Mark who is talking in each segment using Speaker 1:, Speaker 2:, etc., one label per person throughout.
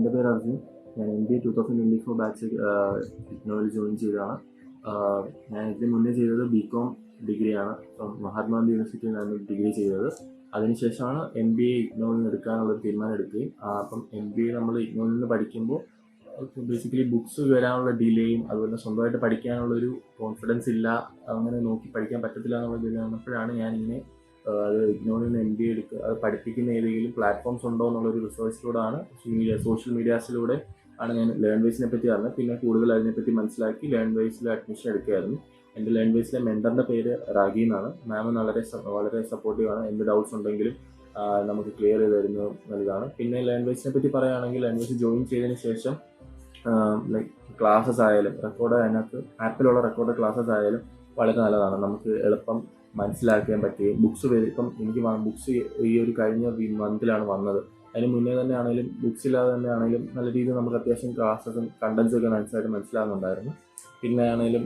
Speaker 1: എന്റെ പേര് അർജുൻ. ഞാൻ M B A two thousand twenty four batch technology join ചെയ്തതാണ്. ഞാൻ ഇതിന് മുന്നേ ചെയ്തത് ബി കോം ഡിഗ്രിയാണ് മഹാത്മാഗാന്ധി മഹാത്മാഗാന്ധി നിന്നാണ് ഡിഗ്രി ചെയ്തത്. അതിനുശേഷമാണ് എം ബി എ ഇഗ്നോയിൽ എടുക്കാനുള്ള ഒരു തീരുമാനം എടുക്കുകയും അപ്പം എം ബി എ നമ്മൾ ഇഗ്നോയിൽ നിന്ന് പഠിക്കുമ്പോൾ ബേസിക്കലി ബുക്സ് വരാനുള്ള ഡിലേയും അതുപോലെ സ്വന്തമായിട്ട് പഠിക്കാനുള്ളൊരു കോൺഫിഡൻസ് ഇല്ല അങ്ങനെ നോക്കി പഠിക്കാൻ പറ്റത്തില്ല എന്നുള്ള ഇതിൽ വന്നപ്പോഴാണ് ഞാൻ ഇങ്ങനെ അത് ഇഗ്നോറിൽ എം ബി എടുക്കുക അത് പഠിപ്പിക്കുന്ന ഏതെങ്കിലും പ്ലാറ്റ്ഫോംസ് ഉണ്ടോ എന്നുള്ള എന്നുള്ളൊരു റിസർച്ചിലൂടെയാണ് മീഡിയ സോഷ്യൽ മീഡിയാസിലൂടെ ആണ് ഞാൻ ലേൺ വൈസിനെ പറ്റി അറിഞ്ഞത്. പിന്നെ കൂടുതൽ അതിനെപ്പറ്റി മനസ്സിലാക്കി ലേൺ വൈസിൽ അഡ്മിഷൻ എടുക്കുകയായിരുന്നു. എന്റെ ലേൺ വൈസിലെ മെന്ററിന്റെ പേര് റാഗി എന്നാണ്. മാം വളരെ വളരെ സപ്പോർട്ടീവാണ് എന്ത് ഡൗട്ട്സ് ഉണ്ടെങ്കിലും നമുക്ക് ക്ലിയർ ചെയ്ത് തരുന്നത് നല്ലതാണ്. പിന്നെ ലേൺ വൈസിനെ പറ്റി പറയുകയാണെങ്കിൽ ലേൺ വൈസ് ജോയിൻ ചെയ്തതിന് ശേഷം ലൈക്ക് ക്ലാസ്സസ് ആയാലും റെക്കോർഡ് അതിനകത്ത് ആപ്പിലുള്ള റെക്കോർഡ് ക്ലാസ്സസ് ആയാലും വളരെ നല്ലതാണ്. നമുക്ക് എളുപ്പം മനസ്സിലാക്കാൻ പറ്റുകയും ബുക്സ് ഇപ്പം എനിക്ക് ബുക്സ് ഈ ഒരു കഴിഞ്ഞ മന്തിലാണ് വന്നത്. അതിന് മുന്നേ തന്നെ ആണെങ്കിലും ബുക്സ് ഇല്ലാതെ തന്നെ ആണെങ്കിലും നല്ല രീതിയിൽ നമുക്ക് അത്യാവശ്യം ക്ലാസ്സസും കണ്ടൻസും ഒക്കെ മനസ്സിലായിട്ട് മനസ്സിലാകുന്നുണ്ടായിരുന്നു പിന്നെ ആണെങ്കിലും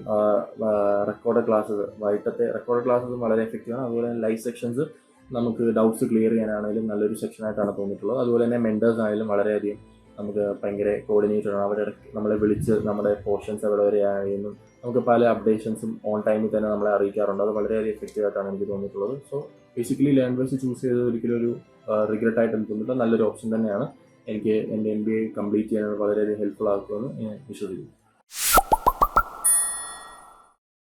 Speaker 1: റെക്കോർഡ് ക്ലാസ്സസ് വൈകിട്ടത്തെ റെക്കോർഡ് ക്ലാസ്സസും വളരെ എഫക്റ്റീവാണ് അതുപോലെ തന്നെ ലൈവ് സെക്ഷൻസ് നമുക്ക് ഡൗട്ട്സ് ക്ലിയർ ചെയ്യാനാണെങ്കിലും നല്ലൊരു സെക്ഷനായിട്ടാണ് തോന്നിയിട്ടുള്ളത്. അതുപോലെ തന്നെ മെന്റേഴ്സ് ആയാലും വളരെയധികം നമുക്ക് ഭയങ്കര കോർഡിനേറ്റഡ് ആണ്. അവരുടെ നമ്മളെ വിളിച്ച് നമ്മുടെ പോർഷൻസ് എവിടെ വരെ ആയെന്നും നമുക്ക് പല അപ്ഡേഷൻസും ഓൺ ടൈമിൽ തന്നെ നമ്മളെ അറിയിക്കാറുണ്ട്. അത് വളരെയധികം എഫക്റ്റീവ് ആയിട്ടാണ് എനിക്ക് തോന്നിയിട്ടുള്ളത്. സോ ബേസിക്കലി ലാംഗ്വേജ് ചൂസ് ചെയ്തത് ഒരിക്കലും ഒരു റിഗ്രറ്റ് ആയിട്ട് എനിക്ക് തോന്നിയില്ല നല്ലൊരു ഓപ്ഷൻ തന്നെയാണ്. എനിക്ക് എന്റെ എം ബി എ കംപ്ലീറ്റ് ചെയ്യാൻ വളരെയധികം ഹെൽപ്ഫുൾ ആക്കുമെന്ന് ഞാൻ വിശ്വസിക്കുന്നു.